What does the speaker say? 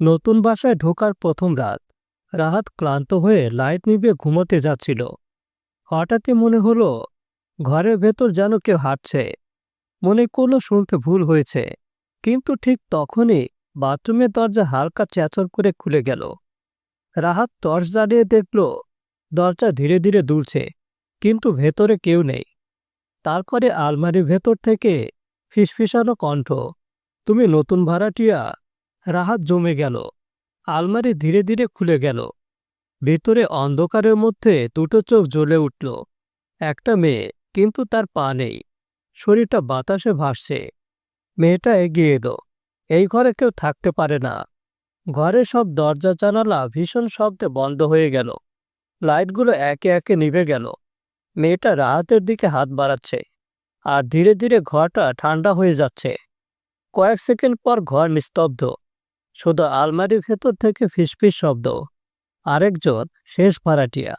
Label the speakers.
Speaker 1: নতুন বাসায় ঢোকার প্রথম রাত। রাহাত ক্লান্ত হয়ে লাইট নিভিয়ে ঘুমোতে যাচ্ছিল। হঠাৎই মনে হলো, ঘরের ভেতর যেন কেউ হাঁটছে। মনে করল শুনতে ভুল হয়েছে, কিন্তু ঠিক তখনই বাথরুমের দরজা হালকা চেঁচর করে খুলে গেল। রাহাত টর্চ জ্বালিয়ে দেখল, দরজা ধীরে ধীরে দুলছে, কিন্তু ভেতরে কেউ নেই। তারপরে আলমারির ভেতর থেকে ফিসফিসানো কণ্ঠ, তুমি নতুন ভাড়াটিয়া রাহাত জমে গেল। আলমারি ধীরে ধীরে খুলে গেল। ভেতরে অন্ধকারের মধ্যে দুটো চোখ জ্বলে উঠল। একটা মেয়ে, কিন্তু তার পা নেই। শরীরটা বাতাসে ভাসছে। মেয়েটা এগিয়ে এলো। এই ঘরে কেউ থাকতে পারে না। ঘরে সব দরজা, জানালা ভীষণ শব্দে বন্ধ হয়ে গেল। লাইটগুলো একে একে নিভে গেল। মেয়েটা রাহাতের দিকে হাত বাড়াচ্ছে আর ধীরে ধীরে ঘরটা ঠান্ডা হয়ে যাচ্ছে। কয়েক সেকেন্ড পর ঘর নিস্তব্ধ। শুধু আলমারির ভেতর থেকে ফিসফিস শব্দ। আরেকজন শেষ ভাড়াটিয়া।